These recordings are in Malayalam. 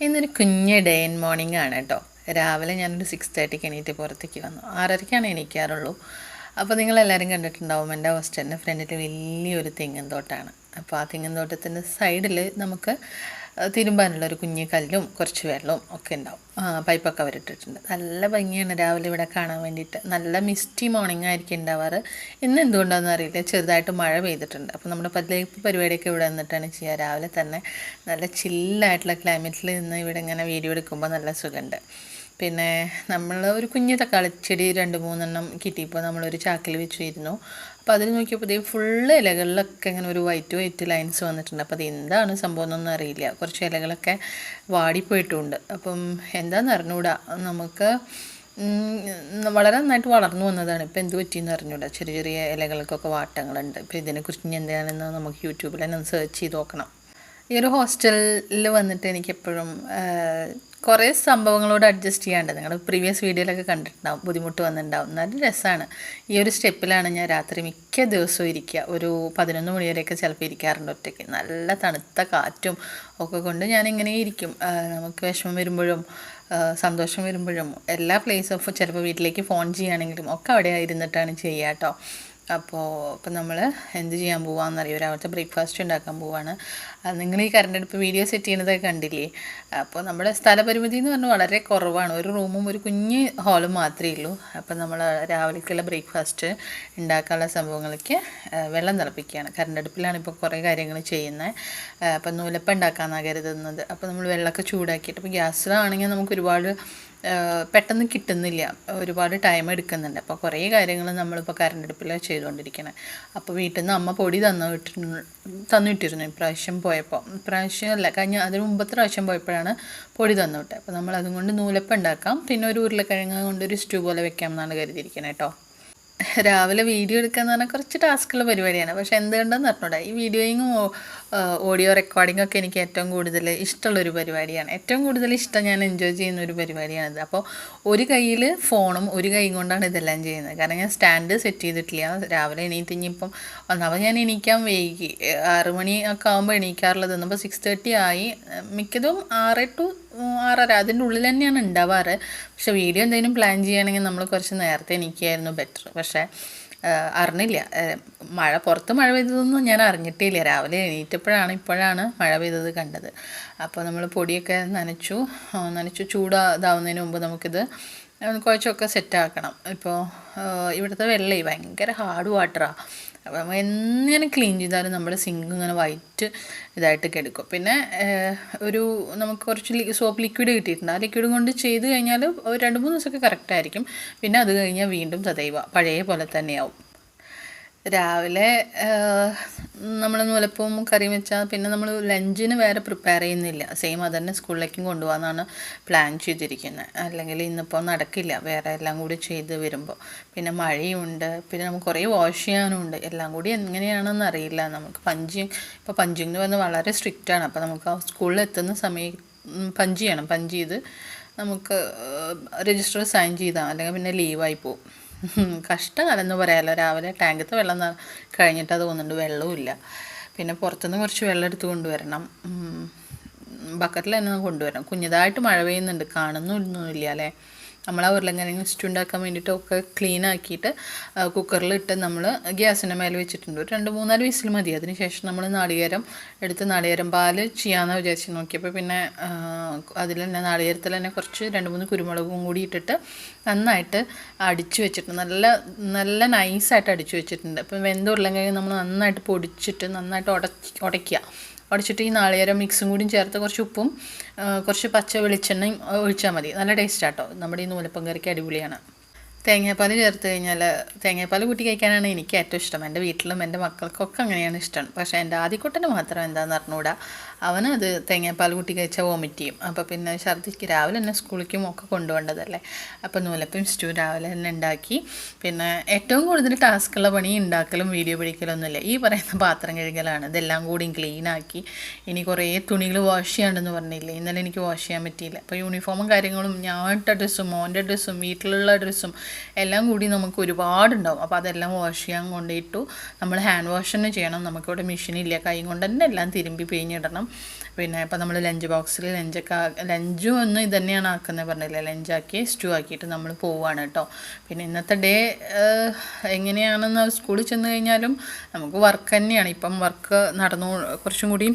ഇന്നൊരു കുഞ്ഞ് ഡേ ഇൻ മോർണിംഗ് ആണ് കേട്ടോ. രാവിലെ ഞാനൊരു സിക്സ് തേർട്ടിക്ക് എണീറ്റ് പുറത്തേക്ക് വന്നു. ആറരയ്ക്കാണ് എണീക്കാറുള്ളൂ. അപ്പോൾ നിങ്ങളെല്ലാവരും കണ്ടിട്ടുണ്ടാവും എന്റെ ഹോസ്റ്റലിന്റെ ഫ്രണ്ടിൽ വലിയൊരു തെങ്ങിൻ തോട്ടാണ് അപ്പോൾ ആ തെങ്ങിൻ തോട്ടത്തിന്റെ സൈഡിൽ നമുക്ക് തിരുമ്പാനുള്ള ഒരു കുഞ്ഞു കല്ലും കുറച്ച് വെള്ളവും ഒക്കെ ഉണ്ടാവും. പൈപ്പൊക്കെ അവരിട്ടിട്ടുണ്ട് നല്ല ഭംഗിയാണ് രാവിലെ ഇവിടെ കാണാൻ വേണ്ടിയിട്ട്. നല്ല മിസ്റ്റി മോർണിംഗ് ആയിരിക്കും ഉണ്ടാവാറ്. ഇന്ന് എന്തുകൊണ്ടാണെന്ന് അറിയില്ല. ചെറുതായിട്ട് മഴ പെയ്തിട്ടുണ്ട്. അപ്പോൾ നമ്മുടെ പതിലേക്ക് പരിപാടിയൊക്കെ ഇവിടെ നിന്നിട്ടാണ് ചെയ്യുക. രാവിലെ തന്നെ നല്ല ചില്ലായിട്ടുള്ള ക്ലൈമറ്റിൽ നിന്ന് ഇവിടെ ഇങ്ങനെ വീഡിയോ എടുക്കുമ്പോൾ നല്ല സുഖമുണ്ട്. പിന്നെ നമ്മൾ ഒരു കുഞ്ഞു തക്കാളി ചെടി രണ്ട് മൂന്നെണ്ണം കിട്ടിയപ്പോൾ നമ്മളൊരു ചാക്കിൽ വെച്ചിരുന്നു. അപ്പോൾ അതിൽ നോക്കിയപ്പോൾ ഇതേ ഫുള്ള് ഇലകളിലൊക്കെ ഇങ്ങനെ ഒരു വൈറ്റ് വൈറ്റ് ലൈൻസ് വന്നിട്ടുണ്ട്. അപ്പോൾ അത് എന്താണ് സംഭവം എന്നൊന്നും അറിയില്ല. കുറച്ച് ഇലകളൊക്കെ വാടിപ്പോയിട്ടുണ്ട്. അപ്പം എന്താണെന്ന് അറിഞ്ഞുകൂടാ നമുക്ക് വളരെ നന്നായിട്ട് വളർന്നു വന്നതാണ്. ഇപ്പോൾ എന്ത് പറ്റിയെന്ന് അറിഞ്ഞൂടാ? ചെറിയ ചെറിയ ഇലകൾക്കൊക്കെ വാട്ടങ്ങളുണ്ട്. ഇപ്പോൾ ഇതിനെക്കുറിച്ച് ഇനി എന്താണെന്ന് നമുക്ക് യൂട്യൂബിൽ തന്നെ സെർച്ച് ചെയ്ത് നോക്കണം. ഈ ഒരു ഹോസ്റ്റലിൽ വന്നിട്ട് എനിക്കെപ്പോഴും കുറേ സംഭവങ്ങളോട് അഡ്ജസ്റ്റ് ചെയ്യാണ്ട് നിങ്ങൾ പ്രീവിയസ് വീഡിയോയിലൊക്കെ കണ്ടിട്ടുണ്ടാവും ബുദ്ധിമുട്ട് വന്നിട്ടുണ്ടാവും. നല്ല രസമാണ് ഈ ഒരു സ്റ്റെപ്പിലാണ് ഞാൻ രാത്രി മിക്ക ദിവസവും ഇരിക്കുക ഒരു പതിനൊന്ന് മണി വരെയൊക്കെ ചിലപ്പോൾ ഇരിക്കാറുണ്ട് ഒറ്റയ്ക്ക്. നല്ല തണുത്ത കാറ്റും ഒക്കെ കൊണ്ട് ഞാനിങ്ങനെ ഇരിക്കും. നമുക്ക് വിഷമം വരുമ്പോഴും സന്തോഷം വരുമ്പോഴും എല്ലാ പ്ലേസും ചിലപ്പോൾ വീട്ടിലേക്ക് ഫോൺ ചെയ്യുകയാണെങ്കിലും ഒക്കെ അവിടെ ഇരുന്നിട്ടാണ് ചെയ്യുക കേട്ടോ അപ്പോൾ ഇപ്പം നമ്മൾ എന്ത് ചെയ്യാൻ പോവാന്നറിയോ? രാവിലത്തെ ബ്രേക്ക്ഫാസ്റ്റ് ഉണ്ടാക്കാൻ പോവാണ്. നിങ്ങൾ ഈ കറണ്ട് അടുപ്പ് വീഡിയോ സെറ്റ് ചെയ്യുന്നതൊക്കെ കണ്ടില്ലേ? അപ്പോൾ നമ്മുടെ സ്ഥലപരിമിതി എന്ന് പറഞ്ഞാൽ വളരെ കുറവാണ്. ഒരു റൂമും ഒരു കുഞ്ഞ് ഹാളും മാത്രമേ ഉള്ളൂ. അപ്പം നമ്മൾ രാവിലേക്കുള്ള ബ്രേക്ക്ഫാസ്റ്റ് ഉണ്ടാക്കാനുള്ള സംഭവങ്ങൾക്ക് വെള്ളം തിളപ്പിക്കുകയാണ്. കറണ്ട് അടുപ്പിലാണ് ഇപ്പോൾ കുറേ കാര്യങ്ങൾ ചെയ്യുന്നത്. അപ്പം നൂലപ്പം ഉണ്ടാക്കാമെന്നാണ് കരുതുന്നത്. അപ്പോൾ നമ്മൾ വെള്ളമൊക്കെ ചൂടാക്കിയിട്ട് ഇപ്പോൾ ഗ്യാസിലാണെങ്കിൽ നമുക്ക് ഒരുപാട് പെട്ടെന്ന് കിട്ടുന്നില്ല. ഒരുപാട് ടൈം എടുക്കുന്നുണ്ട്. അപ്പോൾ കുറേ കാര്യങ്ങൾ നമ്മളിപ്പോൾ കറണ്ട് അടുപ്പിലാണ് ചെയ്തുകൊണ്ടിരിക്കുന്നത് അപ്പോൾ വീട്ടിൽ നിന്ന് അമ്മ പൊടി തന്നു തന്നിട്ടിരുന്നു ഇപ്രാവശ്യം പോയപ്പോൾ ഇപ്രാവശ്യം അല്ല കഴിഞ്ഞ അതിന് മുമ്പത്തെ പ്രാവശ്യം പോയപ്പോഴാണ് പൊടി തന്നു വിട്ടത് അപ്പോൾ നമ്മൾ അതുകൊണ്ട് നൂലപ്പം ഉണ്ടാക്കാം. പിന്നെ ഒരു ഉരുളക്കിഴങ്ങ് കൊണ്ട് ഒരു സ്റ്റൂ പോലെ വെക്കാം എന്നാണ് കരുതിയിരിക്കുന്നത് കേട്ടോ രാവിലെ വീഡിയോ എടുക്കുക എന്ന് പറഞ്ഞാൽ കുറച്ച് ടാസ്കുള്ള പരിപാടിയാണ്. പക്ഷെ എന്തുകൊണ്ടെന്ന് പറഞ്ഞൂടാ ഈ വീഡിയോയിങ്ങും ഓഡിയോ റെക്കോർഡിംഗ് ഒക്കെ എനിക്ക് ഏറ്റവും കൂടുതൽ ഇഷ്ടമുള്ളൊരു പരിപാടിയാണ്. ഏറ്റവും കൂടുതൽ ഇഷ്ടം ഞാൻ എൻജോയ് ചെയ്യുന്ന ഒരു പരിപാടിയാണിത്. അപ്പോൾ ഒരു കയ്യിൽ ഫോണും ഒരു കൈ കൊണ്ടാണ് ഇതെല്ലാം ചെയ്യുന്നത്. കാരണം ഞാൻ സ്റ്റാൻഡ് സെറ്റ് ചെയ്തിട്ടില്ല. രാവിലെ എണീറ്റ് ഇനിയിപ്പം ഒന്നാമത് ഞാൻ എണീക്കാൻ വൈകി. ആറ് മണി ഒക്കെ ആകുമ്പോൾ എണീക്കാറുള്ളത്. ഇന്നിപ്പോൾ സിക്സ് തേർട്ടി ആയി. മിക്കതും ആറ് ടു ആറര. അതിന്റെ ഉള്ളിൽ തന്നെയാണ് ഉണ്ടാവാറ് പക്ഷേ വീഡിയോ എന്തെങ്കിലും പ്ലാൻ ചെയ്യുകയാണെങ്കിൽ നമ്മൾ കുറച്ച് നേരത്തെ എനിക്കായിരുന്നു ബെറ്റർ പക്ഷേ അറിഞ്ഞില്ല. മഴ പുറത്ത് മഴ പെയ്തതൊന്നും ഞാൻ അറിഞ്ഞിട്ടില്ല. രാവിലെ എണീറ്റപ്പോഴാണ് ഇപ്പോഴാണ് മഴ പെയ്തത് കണ്ടത്. അപ്പോൾ നമ്മൾ പൊടിയൊക്കെ നനച്ചു. നനച്ചു നനച്ചു ചൂടാതാവുന്നതിന് മുമ്പ് നമുക്കിത് കുഴച്ചൊക്കെ സെറ്റാക്കണം ഇപ്പോൾ ഇവിടുത്തെ വെള്ളമേ ഭയങ്കര ഹാർഡ് വാട്ടറാണ് അപ്പം എങ്ങനെ ക്ലീൻ ചെയ്താലും നമ്മുടെ സിങ്ക് ഇങ്ങനെ വൈറ്റ് ഇതായിട്ട് കിടക്കും. പിന്നെ ഒരു നമുക്ക് കുറച്ച് സോപ്പ് ലിക്വിഡ് കിട്ടിയിട്ടുണ്ട്. ആ ലിക്വിഡ് കൊണ്ട് ചെയ്ത് കഴിഞ്ഞാൽ ഒരു രണ്ട് മൂന്ന് ദിവസമൊക്കെ കറക്റ്റ് ആയിരിക്കും. പിന്നെ അത് കഴിഞ്ഞാൽ വീണ്ടും തതൈവ പഴയ പോലെ തന്നെയാവും. രാവിലെ നമ്മൾ നൂലപ്പവും കറിയും വെച്ചാൽ പിന്നെ നമ്മൾ ലഞ്ചിന് വേറെ പ്രിപ്പയർ ചെയ്യുന്നില്ല. സെയിം അത് തന്നെ സ്കൂളിലേക്കും കൊണ്ടുപോകാമെന്നാണ് പ്ലാൻ ചെയ്തിരിക്കുന്നത് അല്ലെങ്കിൽ ഇന്നിപ്പോൾ നടക്കില്ല. വേറെ എല്ലാം കൂടി ചെയ്ത് വരുമ്പോൾ പിന്നെ മഴയുണ്ട്. പിന്നെ നമുക്ക് കുറേ വാഷ് ചെയ്യാനുണ്ട്. എല്ലാം കൂടി എങ്ങനെയാണെന്ന് അറിയില്ല. നമുക്ക് പഞ്ചിങ് ഇപ്പോൾ പഞ്ചിങ് എന്ന് പറഞ്ഞാൽ വളരെ സ്ട്രിക്റ്റ് ആണ്. അപ്പോൾ നമുക്ക് ആ സ്കൂളിൽ എത്തുന്ന സമയം ഉം, പഞ്ച് ചെയ്യണം. പഞ്ച് ചെയ്ത് നമുക്ക് രജിസ്റ്റർ സൈൻ ചെയ്താൽ അല്ലെങ്കിൽ പിന്നെ ലീവായി പോകും കഷ്ടകാലം എന്ന് പറയാമല്ലോ രാവിലെ ടാങ്കത്തെ വെള്ളം കഴിഞ്ഞിട്ട് അത് തോന്നുന്നുണ്ട് വെള്ളവുമില്ല. പിന്നെ പുറത്തുനിന്ന് കുറച്ച് വെള്ളം എടുത്ത് കൊണ്ടുവരണം. ബക്കറ്റിൽ തന്നെ കൊണ്ടുവരണം. കുഞ്ഞതായിട്ട് മഴ പെയ്യുന്നുണ്ട്. കാണുന്നൊന്നുമില്ല അല്ലേ? നമ്മൾ ആ ഉരുളക്കിഴങ്ങ് സ്റ്റു ഉണ്ടാക്കാൻ വേണ്ടിയിട്ടൊക്കെ ക്ലീൻ ആക്കിയിട്ട് കുക്കറിലിട്ട് നമ്മൾ ഗ്യാസിന്റെ മേലെ വെച്ചിട്ടുണ്ട്. ഒരു രണ്ട് മൂന്നാൽ വിസിൽ മതി. അതിനുശേഷം നമ്മൾ നാളികേരം എടുത്ത് നാളികേരം പാൽ ചെയ്യാമെന്ന് വിചാരിച്ച് നോക്കിയപ്പോൾ പിന്നെ അതിൽ തന്നെ നാളികേരത്തിൽ തന്നെ കുറച്ച് രണ്ട് മൂന്ന് കുരുമുളകും കൂടി ഇട്ടിട്ട് നന്നായിട്ട് അടിച്ചു വെച്ചിട്ടുണ്ട്. നല്ല നല്ല നൈസായിട്ട് അടിച്ചു വെച്ചിട്ടുണ്ട്. അപ്പം വെന്ത ഉരുളക്കിഴങ്ങ് നമ്മൾ നന്നായിട്ട് പൊടിച്ചിട്ട് നന്നായിട്ട് ഉടക്കി ഉടയ്ക്കുക ഉടച്ചിട്ട് ഈ നാളികേരം മിക്സും കൂടി ചേർത്ത് കുറച്ച് ഉപ്പും കുറച്ച് പച്ച വെളിച്ചെണ്ണയും ഒഴിച്ചാൽ മതി. നല്ല ടേസ്റ്റ് ആട്ടോ. നമ്മുടെ ഈ നൂലപ്പം കറിക്ക് അടിപൊളിയാണ്. തേങ്ങാപ്പാൽ ചേർത്ത് കഴിഞ്ഞാൽ തേങ്ങാപ്പാൽ കൂട്ടി കഴിക്കാനാണ് എനിക്ക് ഏറ്റവും ഇഷ്ടം. എന്റെ വീട്ടിലും എന്റെ മക്കൾക്കൊക്കെ അങ്ങനെയാണ് ഇഷ്ടം. പക്ഷേ എന്റെ ആദ്യക്കുട്ടന് മാത്രം എന്താണെന്ന് അറിഞ്ഞൂടാ. അവന് അത് തേങ്ങാപ്പാൽ കൂട്ടി കഴിച്ചാൽ വോമിറ്റ് ചെയ്യും. അപ്പോൾ പിന്നെ ഛർദ്ദിക്ക് രാവിലെ തന്നെ സ്കൂളിലേക്കും ഒക്കെ കൊണ്ടുപോകേണ്ടതല്ലേ? അപ്പോൾ നൂലപ്പം സ്റ്റൂ രാവിലെ തന്നെ ഉണ്ടാക്കി. പിന്നെ ഏറ്റവും കൂടുതൽ ടാസ്ക്കുള്ള പണി ഉണ്ടാക്കലും വീഡിയോ പിടിക്കലൊന്നുമില്ല ഈ പറയുന്ന പാത്രം കഴുകലാണ്. ഇതെല്ലാം കൂടി ക്ലീനാക്കി ഇനി കുറേ തുണികൾ വാഷ് ചെയ്യാണ്ടെന്ന് പറഞ്ഞില്ലേ? ഇന്നലെ എനിക്ക് വാഷ് ചെയ്യാൻ പറ്റിയില്ല. അപ്പോൾ യൂണിഫോമും കാര്യങ്ങളും ഞാൻ ഇട്ട ഡ്രസ്സും മോന്റെ ഡ്രസ്സും വീട്ടിലുള്ള ഡ്രസ്സും എല്ലാം കൂടി നമുക്ക് ഒരുപാടുണ്ടാവും. അപ്പോൾ അതെല്ലാം വാഷ് ചെയ്യാൻ കൊണ്ടിട്ടു. നമ്മൾ ഹാൻഡ് വാഷ് തന്നെ ചെയ്യണം. നമുക്കിവിടെ മെഷീനില്ല കൈ കൊണ്ട് തന്നെ എല്ലാം തിരുമ്പി പിഴിഞ്ഞിടണം. പിന്നെ ഇപ്പോൾ നമ്മൾ ലഞ്ച് ബോക്സിൽ ലഞ്ചൊക്കെ ലഞ്ചും ഒന്ന് ഇത് തന്നെയാണ് ആക്കുന്നത് പറഞ്ഞില്ലേ ലഞ്ചാക്കി സ്റ്റൂ ആക്കിയിട്ട് നമ്മൾ പോവുകയാണ് കേട്ടോ. പിന്നെ ഇന്നത്തെ ഡേ എങ്ങനെയാണെന്ന് സ്കൂളിൽ ചെന്ന് കഴിഞ്ഞാലും നമുക്ക് വർക്ക് തന്നെയാണ്. ഇപ്പം വർക്ക് നടന്നു കുറച്ചും കൂടി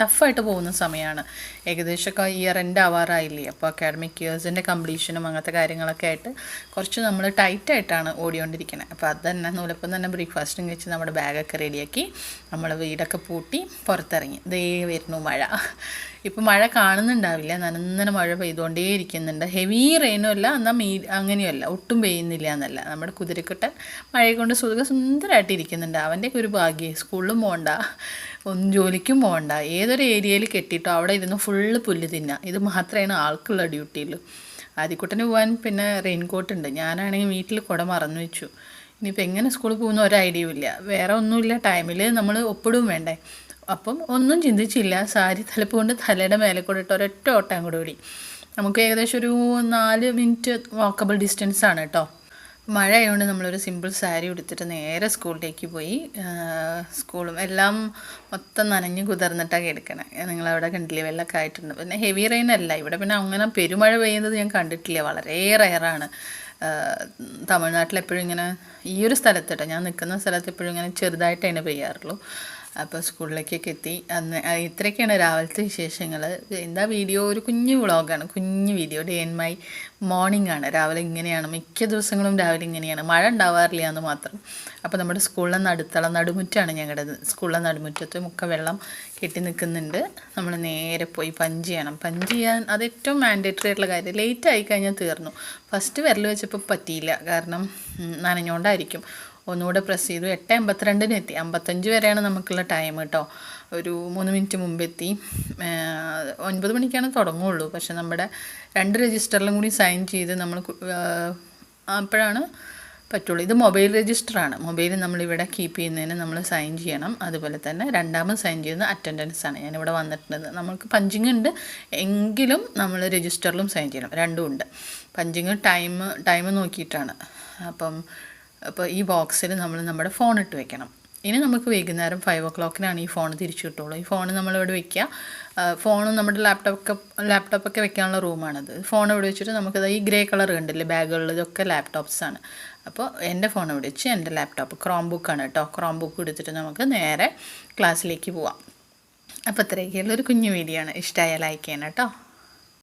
ടഫായിട്ട് പോകുന്ന സമയമാണ് ഏകദേശമൊക്കെ ഇയർ എൻഡ് ആവാറായില്ലേ. അപ്പോൾ അക്കാഡമിക് ഇയേഴ്സിന്റെ കംപ്ലീഷനും അങ്ങനത്തെ കാര്യങ്ങളൊക്കെ ആയിട്ട് കുറച്ച് നമ്മൾ ടൈറ്റായിട്ടാണ് ഓടിക്കൊണ്ടിരിക്കുന്നത് അപ്പോൾ അത് തന്നെ നൂലപ്പം തന്നെ ബ്രേക്ക്ഫാസ്റ്റും കഴിച്ച് നമ്മുടെ ബാഗൊക്കെ റെഡിയാക്കി നമ്മൾ വീടൊക്കെ പൂട്ടി പുറത്തിറങ്ങി. ദേ വരുന്നു മഴ. ഇപ്പോൾ മഴ കാണുന്നുണ്ടാവില്ല. നനന്നന മഴ പെയ്തുകൊണ്ടേ ഇരിക്കുന്നുണ്ട്. ഹെവി റെയിനും അല്ല എന്നാൽ മീ അങ്ങനെയല്ല ഒട്ടും പെയ്യുന്നില്ല എന്നല്ല. നമ്മുടെ കുതിരക്കുട്ടൻ മഴയെ കൊണ്ട് സുഖ സുന്ദരമായിട്ട് ഇരിക്കുന്നുണ്ട് അവന്റെയൊക്കെ ഒരു ഭാഗ്യം. സ്കൂളിലും പോകണ്ട ഒന്നും ജോലിക്കും പോകണ്ട ഏതൊരു ഏരിയയിൽ കെട്ടിയിട്ടോ അവിടെ ഇരുന്ന് ഫുള്ള് പുല്ല് തിന്നുക ഇത് മാത്രമാണ് ആൾക്കുള്ള ഡ്യൂട്ടിയിൽ ആദ്യക്കുട്ടന് പോകാൻ പിന്നെ റെയിൻകോട്ട് ഉണ്ട്. ഞാനാണെങ്കിൽ വീട്ടിൽ കുട മറന്നു വെച്ചു. ഇനിയിപ്പോൾ എങ്ങനെ സ്കൂളിൽ പോകുന്ന ഒരു ഐഡിയയും ഇല്ല. വേറെ ഒന്നുമില്ല. ടൈമിൽ നമ്മൾ ഒപ്പിടും വേണ്ടേ. അപ്പം ഒന്നും ചിന്തിച്ചില്ല. സാരി തലപ്പ് കൊണ്ട് തലയുടെ മേലെ കൂടെ ഇട്ട് ഒരൊറ്റ ഓട്ടം കൂടെ ഓടി. നമുക്ക് ഏകദേശം ഒരു നാല് മിനിറ്റ് വാക്കബിൾ ഡിസ്റ്റൻസ് ആണ് കേട്ടോ മഴ ആയതുകൊണ്ട് നമ്മളൊരു സിമ്പിൾ സാരി ഉടുത്തിട്ട് നേരെ സ്കൂളിലേക്ക് പോയി. സ്കൂളും എല്ലാം മൊത്തം നനഞ്ഞ് കുതിർന്നിട്ടാണ് എടുക്കണേ നിങ്ങളവിടെ കണ്ടില്ലേ വെള്ളമൊക്കെ ആയിട്ടുണ്ട്. പിന്നെ ഹെവി റെയിൻ അല്ല. ഇവിടെ പിന്നെ അങ്ങനെ പെരുമഴ പെയ്യുന്നത് ഞാൻ കണ്ടിട്ടില്ല. വളരെ റയറാണ് തമിഴ്നാട്ടിൽ എപ്പോഴും ഇങ്ങനെ ഈ ഒരു സ്ഥലത്തിട്ടോ ഞാൻ നിൽക്കുന്ന സ്ഥലത്ത് എപ്പോഴും ഇങ്ങനെ ചെറുതായിട്ടേ പെയ്യാറുള്ളൂ. അപ്പോൾ സ്കൂളിലേക്കൊക്കെ എത്തി അന്ന് ഇത്രയൊക്കെയാണ് രാവിലത്തെ വിശേഷങ്ങൾ എന്താ വീഡിയോ? ഒരു കുഞ്ഞു വ്ളോഗാണ്. കുഞ്ഞു video. Day and my morning ആണ്. രാവിലെ ഇങ്ങനെയാണ്. മിക്ക ദിവസങ്ങളും രാവിലെ ഇങ്ങനെയാണ്. മഴ ഉണ്ടാവാറില്ല എന്ന് മാത്രം. അപ്പോൾ നമ്മുടെ സ്കൂളിലെ നടുത്തള നടുമുറ്റാണ് ഞങ്ങളുടെ സ്കൂളിലെ നടുമുറ്റത്ത് മുക്ക വെള്ളം കെട്ടി നിൽക്കുന്നുണ്ട്. നമ്മൾ നേരെ പോയി പഞ്ച് ചെയ്യണം. പഞ്ച് ചെയ്യാൻ അത് ഏറ്റവും മാൻഡേറ്ററി ആയിട്ടുള്ള കാര്യം. ലേറ്റ് ആയി കഴിഞ്ഞാൽ തീർന്നു. ഫസ്റ്റ് വിരൽ വെച്ചപ്പോൾ പറ്റിയില്ല. കാരണം നനഞ്ഞുകൊണ്ടായിരിക്കും ഒന്നുകൂടെ പ്രസ് ചെയ്തു. എട്ട് എൺപത്തിരണ്ടിന് എത്തി. അമ്പത്തഞ്ച് വരെയാണ് നമുക്കുള്ള ടൈം കേട്ടോ ഒരു മൂന്ന് മിനിറ്റ് മുമ്പ് എത്തി ഒൻപത് മണിക്കാണ് തുടങ്ങുള്ളൂ. പക്ഷെ നമ്മുടെ രണ്ട് രജിസ്റ്ററിലും കൂടി സൈൻ ചെയ്ത് നമ്മൾ അപ്പോഴാണ് പറ്റുള്ളൂ. ഇത് മൊബൈൽ രജിസ്റ്ററാണ് മൊബൈൽ നമ്മളിവിടെ കീപ്പ് ചെയ്യുന്നതിന് നമ്മൾ സൈൻ ചെയ്യണം. അതുപോലെ തന്നെ രണ്ടാമത് സൈൻ ചെയ്യുന്നത് അറ്റൻഡൻസ് ആണ്. ഞാനിവിടെ വന്നിട്ടുണ്ട്. നമ്മൾക്ക് പഞ്ചിങ് ഉണ്ട്. എങ്കിലും നമ്മൾ രജിസ്റ്ററിലും സൈൻ ചെയ്യണം. രണ്ടും ഉണ്ട്. പഞ്ചിങ് ടൈം ടൈം നോക്കിയിട്ടാണ്. അപ്പം അപ്പോൾ ഈ ബോക്സിൽ നമ്മൾ നമ്മുടെ ഫോൺ ഇട്ട് വെക്കണം. ഇനി നമുക്ക് വൈകുന്നേരം ഫൈവ് ഒ ക്ലോക്കിനാണ് ഈ ഫോൺ തിരിച്ചു കിട്ടുള്ളൂ ഈ ഫോൺ നമ്മളിവിടെ വെക്കുക ഫോണും നമ്മുടെ ലാപ്ടോപ്പൊക്കെ ലാപ്ടോപ്പൊക്കെ വെക്കാനുള്ള റൂമാണത് ഫോൺ ഇവിടെ വെച്ചിട്ട് നമുക്ക് ഈ ഗ്രേ കളർ കണ്ടില്ലേ ബാഗുകളിൽ ഇതൊക്കെ ലാപ്ടോപ്സാണ് അപ്പോൾ എന്റെ ഫോൺ ഇവിടെ വെച്ച് എന്റെ ലാപ്ടോപ്പ് ക്രോം ബുക്കാണ് കേട്ടോ ക്രോം ബുക്ക് എടുത്തിട്ട് നമുക്ക് നേരെ ക്ലാസ്സിലേക്ക് പോവാം. അപ്പോൾ ഇത്രയൊക്കെയുള്ള ഒരു കുഞ്ഞു വീഡിയോ ആണ്. ഇഷ്ടമായ ലൈക്ക് ചെയ്യണം കേട്ടോ